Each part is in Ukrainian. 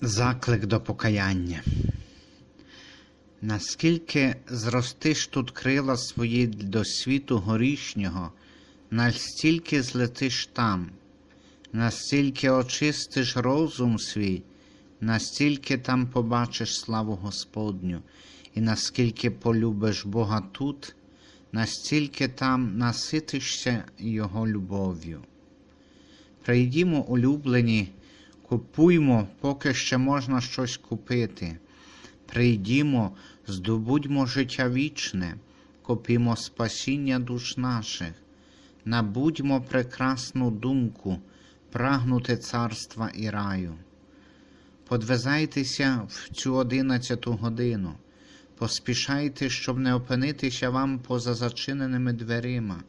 Заклик до покаяння. Наскільки зростиш тут крила свої до світу горішнього, настільки злетиш там, настільки очистиш розум свій, настільки там побачиш славу Господню, і наскільки полюбиш Бога тут, настільки там наситишся Його любов'ю. Прийдімо, улюблені, купуймо, поки ще можна щось купити. Прийдімо, здобудьмо життя вічне, купімо спасіння душ наших, набудьмо прекрасну думку, прагнути царства і раю. Подвизайтеся в цю одинадцяту годину, поспішайте, щоб не опинитися вам поза зачиненими дверима.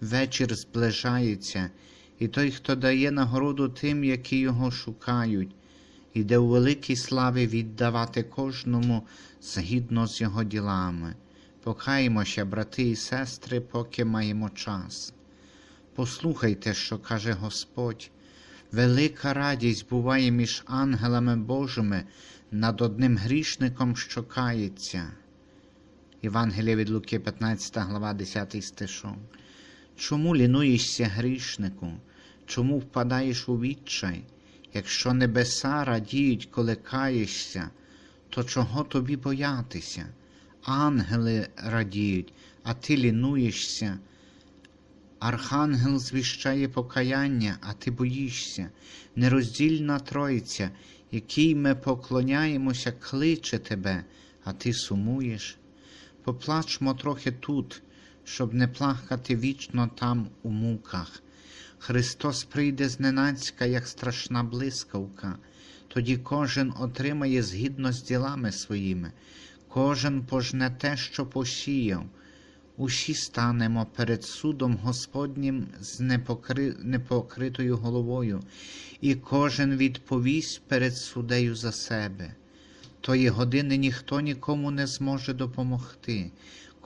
Вечір зближається, і той, хто дає нагороду тим, які його шукають, іде у великій славі віддавати кожному згідно з його ділами. Покаємося, брати і сестри, поки маємо час. Послухайте, що каже Господь. Велика радість буває між ангелами Божими над одним грішником, що кається. Євангелія від Луки, 15 глава, 10 стишок. Чому лінуєшся грішнику? Чому впадаєш у відчай? Якщо небеса радіють, коли каєшся, то чого тобі боятися? Ангели радіють, а ти лінуєшся. Архангел звіщає покаяння, а ти боїшся. Нероздільна Тройця, якій ми поклоняємося, кличе тебе, а ти сумуєш. Поплачмо трохи тут, щоб не плакати вічно там у муках. Христос прийде зненацька, як страшна блискавка, тоді кожен отримає згідно з ділами своїми, кожен пожне те, що посіяв. Усі станемо перед судом Господнім з непокри... непокритою головою, і кожен відповість перед судею за себе. Тої години ніхто нікому не зможе допомогти,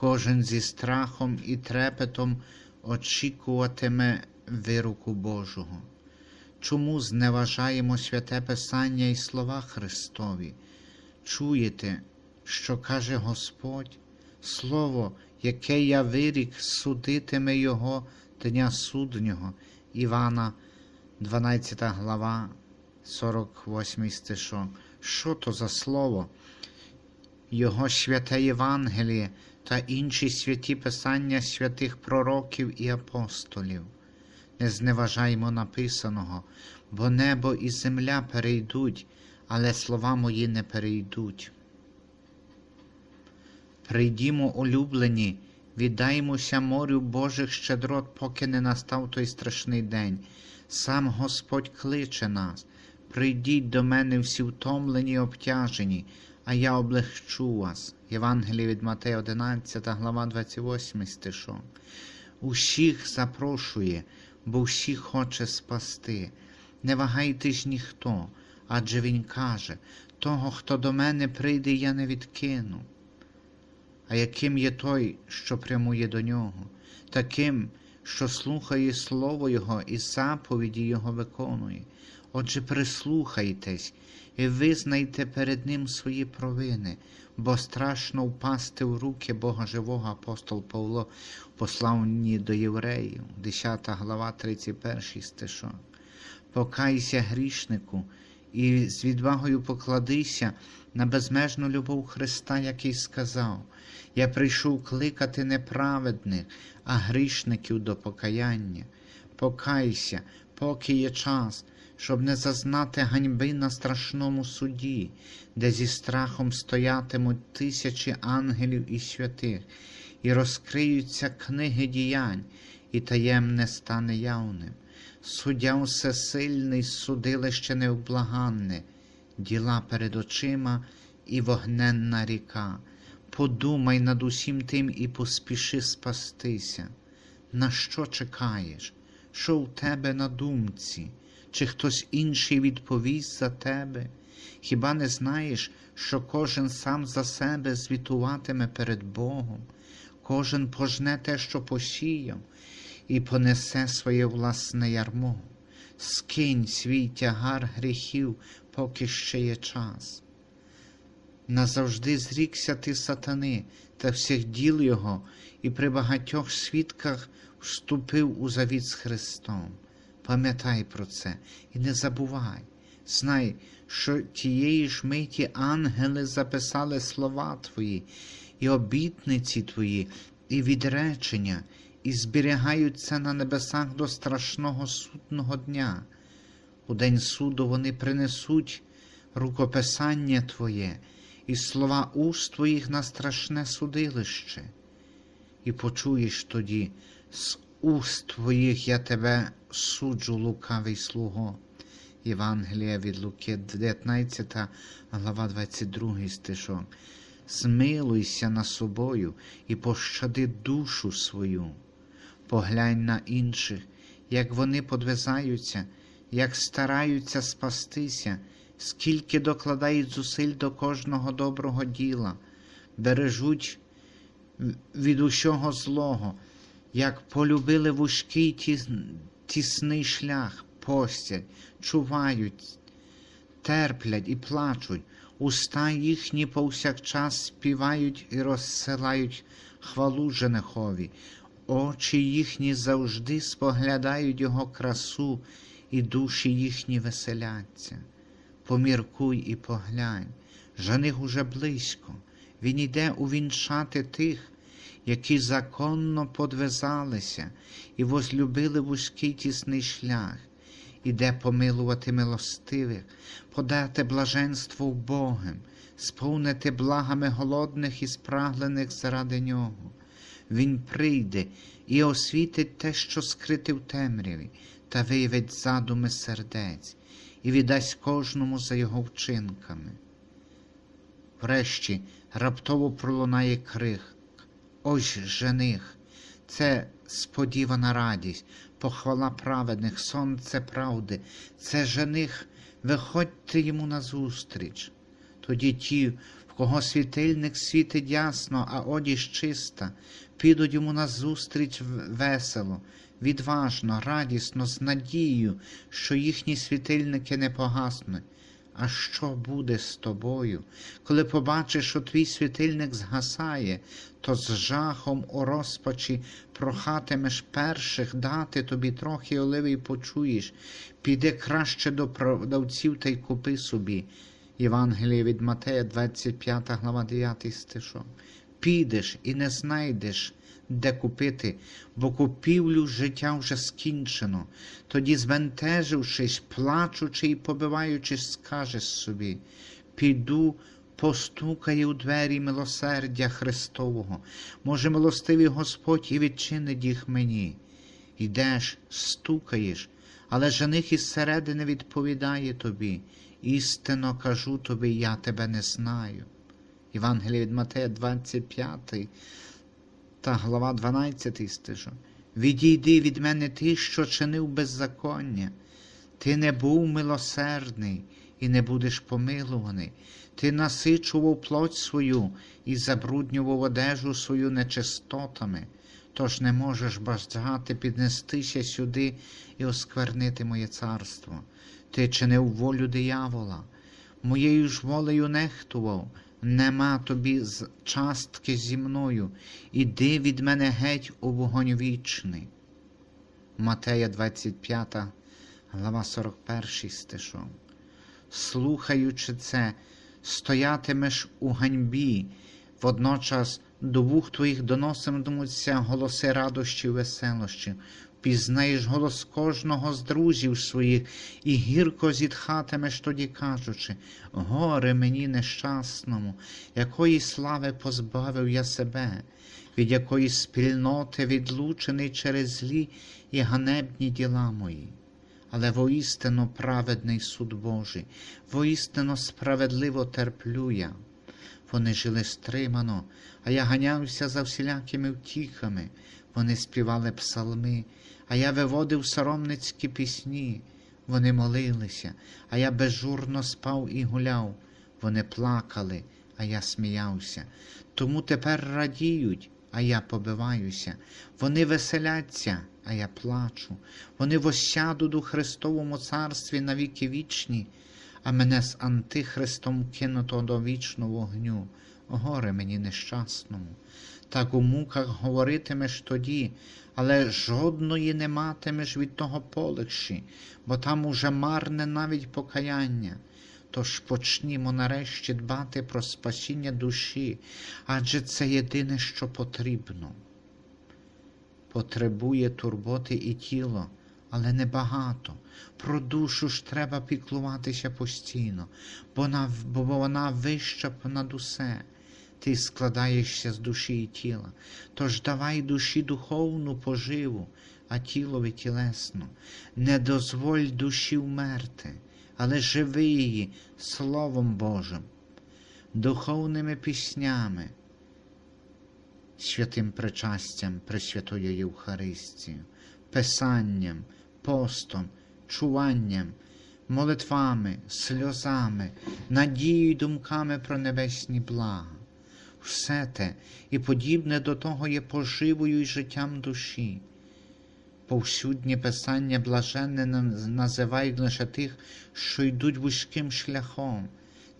кожен зі страхом і трепетом очікуватиме вируку Божого. Чому зневажаємо святе Писання і слова Христові? Чуєте, що каже Господь, Слово, яке я вирік, судитиме Його дня суднього. Івана, 12 глава, 48 стишок. Що то за слово? Його святе Євангеліє та інші святі Писання святих пророків і апостолів. Не зневажаймо написаного, бо небо і земля перейдуть, але слова мої не перейдуть. Прийдімо, улюблені, віддаймося морю Божих щедрот, поки не настав той страшний день. Сам Господь кличе нас. Прийдіть до мене всі втомлені й обтяжені, а я облегчу вас. Євангеліє від Матея 11, глава 28 стишок. Усіх запрошує, бо всіх хоче спасти. Не вагайтесь ніхто, адже Він каже, того, хто до мене прийде, я не відкину. А яким є той, що прямує до нього, таким, що слухає Слово Його і заповіді Його виконує. Отже, прислухайтесь і визнайте перед Ним свої провини, бо страшно впасти в руки Бога живого апостол Павло, послані до євреїв, 10 глава, 31 стишок. Покайся грішнику і з відвагою покладися на безмежну любов Христа, який сказав: Я прийшов кликати не праведних, а грішників до покаяння. Покайся, поки є час, щоб не зазнати ганьби на страшному суді, де зі страхом стоятимуть тисячі ангелів і святих, і розкриються книги діянь, і таємне стане явним. Суддя всесильний, судилище невблаганне, діла перед очима і вогненна ріка. Подумай над усім тим і поспіши спастися. На що чекаєш? Що в тебе на думці? Чи хтось інший відповість за тебе? Хіба не знаєш, що кожен сам за себе звітуватиме перед Богом, кожен пожне те, що посіяв, і понесе своє власне ярмо. скинь свій тягар гріхів, поки ще є час. Назавжди зрікся ти сатани та всіх діл його, і при багатьох свідках вступив у завіт з Христом. Пам'ятай про це і не забувай. Знай, що тієї ж миті ангели записали слова твої, і обітниці твої, і відречення, і зберігаються на небесах до страшного судного дня. У день суду вони принесуть рукописання Твоє і слова уст Твоїх на страшне судилище, і почуєш тоді з уст Твоїх я тебе суджу, лукавий слуго. Євангелія від Луки, 19 глава 22 стишок. Змилуйся над собою і пощади душу свою. Поглянь на інших, як вони подвизаються, як стараються спастися, скільки докладають зусиль до кожного доброго діла, бережуть від усього злого, як полюбили вузький тіс- тісний шлях, постять, чувають, терплять і плачуть, уста їхні повсякчас співають і розсилають хвалу женихові, очі їхні завжди споглядають його красу, і душі їхні веселяться. Поміркуй і поглянь, жених уже близько, він іде увінчати тих, які законно подвизалися і возлюбили вузький тісний шлях, іде помилувати милостивих, подати блаженство вбогим, сповнити благами голодних і спраглених заради нього. Він прийде і освітить те, що скрите в темряві, та виявить задуми сердець, і віддасть кожному за його вчинками. Врешті раптово пролунає крик. Ось жених, це сподівана радість, похвала праведних, сонце правди, це жених, виходьте йому назустріч. Тоді ті, в кого світильник світить ясно, а одіж чиста, підуть йому назустріч весело, відважно, радісно, з надією, що їхні світильники не погаснуть. А що буде з тобою, коли побачиш, що твій світильник згасає, то з жахом у розпачі прохатимеш перших дати тобі трохи оливи й почуєш, піди краще до продавців та й купи собі. Євангеліє від Матея, 25 глава 9 стишок. Підеш і не знайдеш, де купити, бо купівлю життя вже скінчено. Тоді, збентежившись, плачучи і побиваючись, скажеш собі: піду, постукає у двері милосердя Христового. Може, милостивий Господь і відчинить їх мені. Йдеш, стукаєш, але жених із середини відповідає тобі. Істинно кажу тобі, я тебе не знаю. Євангеліє від Матея 25 та глава 12 стежок. Відійди від мене ти, що чинив беззаконня. Ти не був милосердний і не будеш помилуваний. Ти насичував плоть свою і забруднював одежу свою нечистотами, тож не можеш бажати піднестися сюди і осквернити моє царство. Ти чинив волю диявола, моєю ж волею нехтував, нема тобі частки зі мною, іди від мене геть у вогонь вічний. Матея 25, глава 41 стишок. Слухаючи це, стоятимеш у ганьбі, водночас до вух твоїх доноситимуться голоси радощі і веселощі. Пізнаєш голос кожного з друзів своїх, і гірко зітхатимеш тоді, кажучи, горе мені нещасному, якої слави позбавив я себе, від якої спільноти відлучений через злі і ганебні діла мої. Але воістину праведний суд Божий, воістину справедливо терплю я. Вони жили стримано, а я ганявся за всілякими втіхами. Вони співали псалми, а я виводив соромницькі пісні. Вони молилися, а я безжурно спав і гуляв. Вони плакали, а я сміявся. Тому тепер радіють, а я побиваюся. Вони веселяться, а я плачу. Вони восядуть у Христовому царстві на віки вічні, а мене з Антихристом кинуто до вічного вогню. Горе мені нещасному. Так у муках говоритимеш тоді, але жодної не матимеш від того полегші, бо там уже марне навіть покаяння. Тож почнімо нарешті дбати про спасіння душі, адже це єдине, що потрібно. Потребує турботи і тіло, але небагато. Про душу ж треба піклуватися постійно, бо вона, вища над усе. Ти складаєшся з душі і тіла. Тож давай душі духовну поживу, а тілові тілесну. Не дозволь душі вмерти, але живи її Словом Божим, духовними піснями, святим причастям Пресвятої Євхаристії, писанням, постом, чуванням, молитвами, сльозами, надією думками про небесні блага. Все те і подібне до того є поживою й життям душі. Повсюдні писання блаженне називають лише тих, що йдуть вузьким шляхом,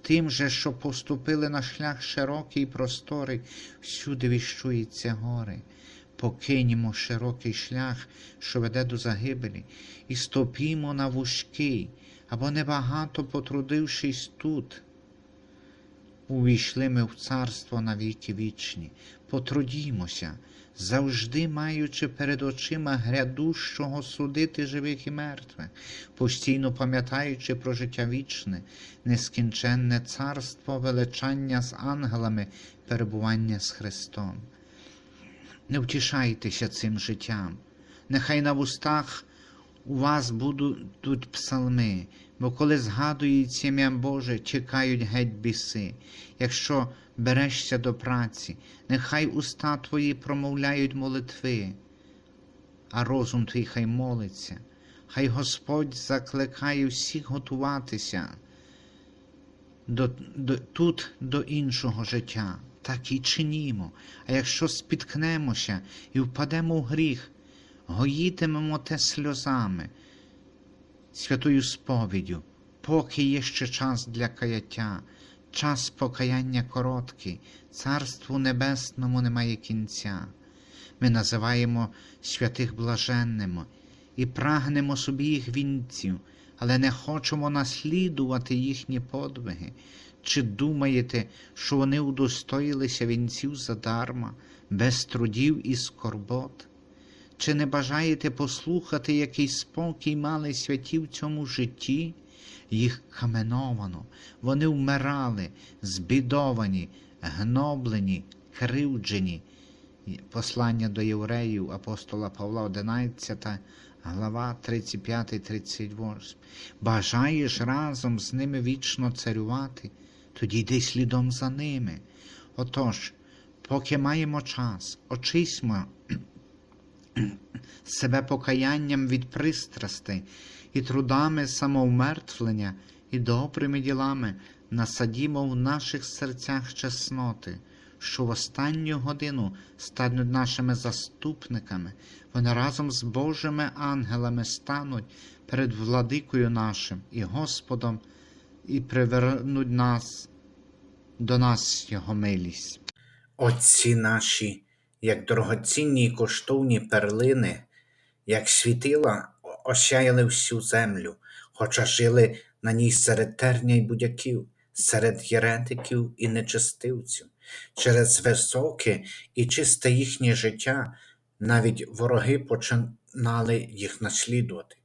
тим же, що поступили на шлях широкий і просторий, всюди віщується гори. Покиньмо широкий шлях, що веде до загибелі, і стопімо на вузький, або небагато потрудившись тут. Увійшли ми в царство на віки вічні, потрудімося, завжди маючи перед очима грядущого судити живих і мертвих, постійно пам'ятаючи про життя вічне, нескінченне царство величання з ангелами, перебування з Христом. Не втішайтеся цим життям, нехай на вустах у вас будуть псалми, бо коли згадується ім'я Боже, чекають геть біси. Якщо берешся до праці, нехай уста твої промовляють молитви, а розум твій хай молиться, хай Господь закликає всіх готуватися до, до, тут до іншого життя. Так і чинімо. А якщо спіткнемося і впадемо в гріх, гоїтимемо те сльозами, святою сповіддю, поки є ще час для каяття, час покаяння короткий, Царству Небесному немає кінця. Ми називаємо святих блаженними і прагнемо собі їх вінців, але не хочемо наслідувати їхні подвиги. Чи думаєте, що вони удостоїлися вінців задарма, без трудів і скорбот? Чи не бажаєте послухати, який спокій мали святі в цьому житті? Їх каменовано, вони вмирали, збідовані, гноблені, кривджені. Послання до євреїв апостола Павла 11, глава 35-38. Бажаєш разом з ними вічно царювати, тоді йди слідом за ними. Отож, поки маємо час, очисьмо себе покаянням від пристрастей і трудами самовмертвлення і добрими ділами насадімо в наших серцях чесноти, що в останню годину стануть нашими заступниками, вони разом з Божими ангелами стануть перед владикою нашим і Господом і привернуть нас до нас Його милість. Отці наші, як дорогоцінні й коштовні перлини, як світила, осяяли всю землю, хоча жили на ній серед терня й будяків, серед єретиків і нечестивців. Через високе і чисте їхнє життя навіть вороги починали їх наслідувати.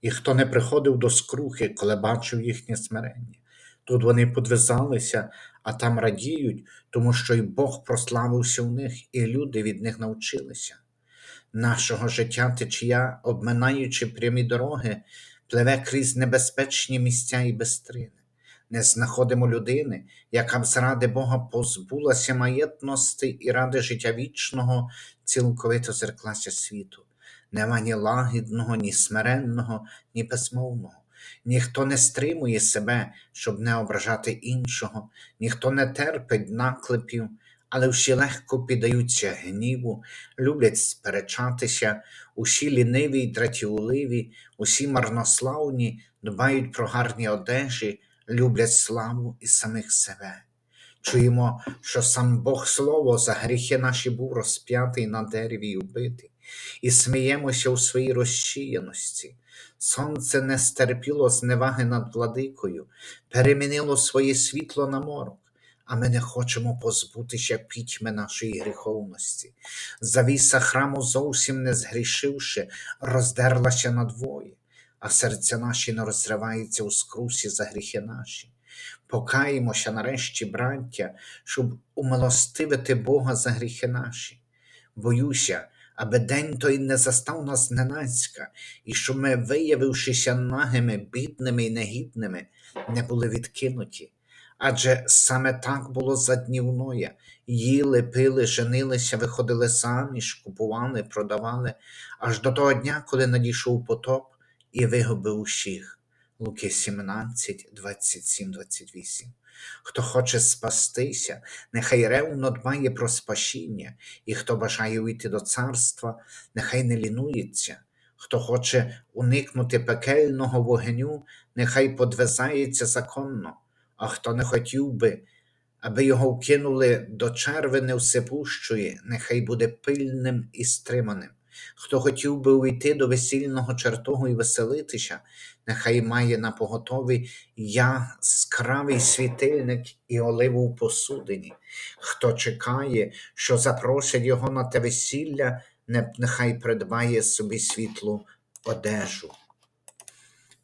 І хто не приходив до скрухи, коли бачив їхнє смирення. Тут вони подвизалися, а там радіють, тому що й Бог прославився в них, і люди від них навчилися. Нашого життя течія, обминаючи прямі дороги, пливе крізь небезпечні місця і безстрини. Не знаходимо людини, яка б заради Бога позбулася маєтності і ради життя вічного цілковито зерклася світу. Нема ні лагідного, ні смиренного, ні безмовного. Ніхто не стримує себе, щоб не ображати іншого, ніхто не терпить наклепів, але всі легко піддаються гніву, люблять сперечатися, усі ліниві й дратівливі, усі марнославні, дбають про гарні одежі, люблять славу і самих себе. Чуємо, що сам Бог Слово за гріхи наші був розп'ятий на дереві й убитий, і сміємося у своїй розчіяності. Сонце не стерпіло зневаги над владикою, перемінило своє світло на морок, а ми не хочемо позбутися пітьми нашої гріховності. Завіса храму зовсім не згрішивши, роздерлася надвоє, а серця наші не розриваються у скрусі за гріхи наші. Покаємося нарешті, браття, щоб умилостивити Бога за гріхи наші. Боюся, аби день той не застав нас зненацька, і щоб ми, виявившися нагими, бідними і негідними, не були відкинуті. Адже саме так було за днів Ноя. їли, пили, женилися, виходили заміж, купували, продавали, аж до того дня, коли надійшов потоп і вигубив усіх. Луки 17, 27, 28. Хто хоче спастися, нехай ревно дбає про спасіння, і хто бажає увійти до царства, нехай не лінується. Хто хоче уникнути пекельного вогню, нехай подвизається законно, а хто не хотів би, аби його вкинули до черви невсипущої, нехай буде пильним і стриманим. Хто хотів би увійти до весільного чертогу і веселитися, нехай має на поготові яскравий світильник і оливу в посудині. Хто чекає, що запросять його на те весілля, нехай придбає собі світлу одежу.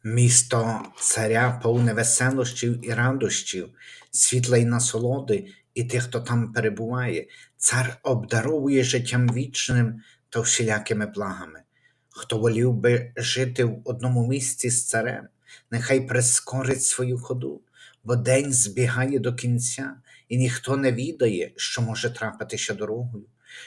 Місто царя повне веселощів і радощів, світла й насолоди, і тих, хто там перебуває. Цар обдаровує життям вічним та всілякими благами. Хто волів би жити в одному місці з царем, нехай прискорить свою ходу, бо день збігає до кінця, і ніхто не відає, що може трапитися дорогою.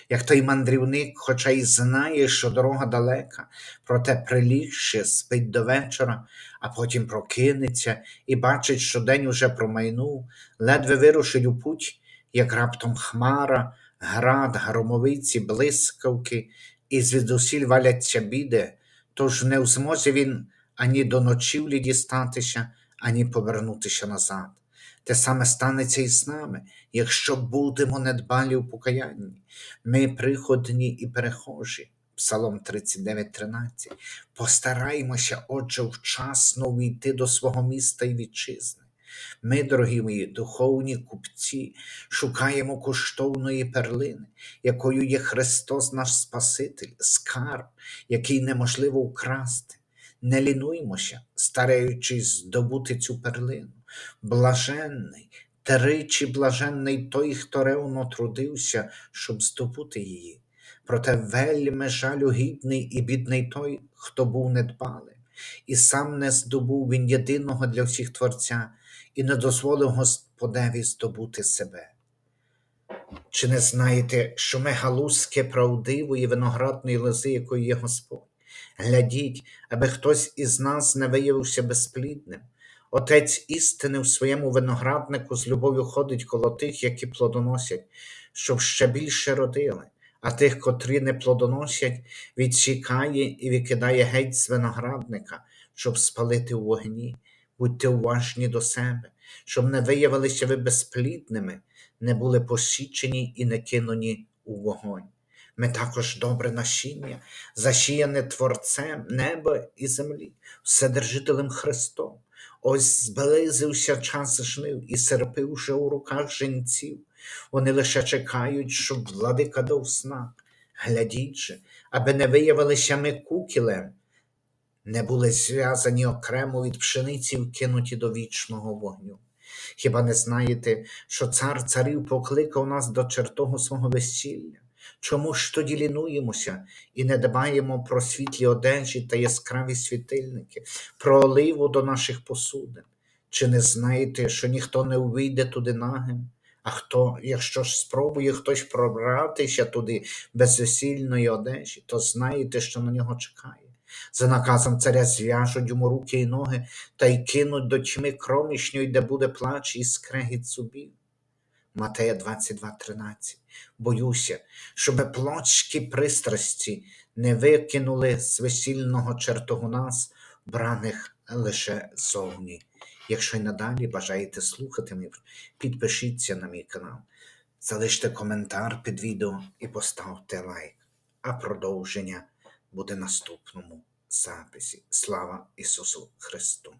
Як той мандрівник, хоча й знає, що дорога далека, проте прилігши, спить до вечора, а потім прокинеться і бачить, що день уже промайнув, ледве вирушить у путь, як раптом хмара, град, громовиці, блискавки, і звідусіль валяться біди, тож не в змозі він ані до ночівлі дістатися, ані повернутися назад. Те саме станеться і з нами, якщо будемо недбалі у покаянні. Ми приходні і перехожі. Псалом 39.13. Постараймося, отже, вчасно увійти до свого міста і вітчизни. Ми, дорогі мої, духовні купці, шукаємо коштовної перлини, якою є Христос наш Спаситель, скарб, який неможливо вкрасти. Не лінуймося, стараючись здобути цю перлину. Блаженний, тричі блаженний той, хто ревно трудився, щоб здобути її. Проте вельми жалю гідний і бідний той, хто був недбалим, і сам не здобув він єдиного для всіх Творця, і не дозволив Господеві здобути себе. Чи не знаєте, що ми галузки правдивої виноградної лози, якою є Господь? Глядіть, аби хтось із нас не виявився безплідним. Отець істини в своєму винограднику з любов'ю ходить коло тих, які плодоносять, щоб ще більше родили, а тих, котрі не плодоносять, відсікає і викидає геть з виноградника, щоб спалити у вогні. Будьте уважні до себе, щоб не виявилися ви безплідними, не були посічені і не кинуні у вогонь. Ми також добре насіння, засіяне Творцем неба і землі, Вседержителем Христом. Ось зблизився час жнив, і серпи вже у руках женців. Вони лише чекають, щоб владика дав знак. Глядіть же, аби не виявилися ми кукілем, не були зв'язані окремо від пшениці, вкинуті до вічного вогню. Хіба не знаєте, що цар царів покликав нас до чертогу свого весілля? Чому ж тоді лінуємося і не дбаємо про світлі одежі та яскраві світильники, про оливу до наших посудин? Чи не знаєте, що ніхто не увійде туди нагим? А хто, якщо ж спробує хтось пробратися туди без весільної одежі, то знаєте, що на нього чекає. За наказом царя зв'яжуть йому руки і ноги та й кинуть до тьми кромішньої, де буде плач і скрегіт зубів. Матея 22.13. Боюся, щоб плотські пристрасті не викинули з весільного чертогу нас, браних лише зовні. Якщо й надалі бажаєте слухати мене, підпишіться на мій канал, залиште коментар під відео і поставте лайк. А продовження буде наступному записі. Слава Ісусу Христу!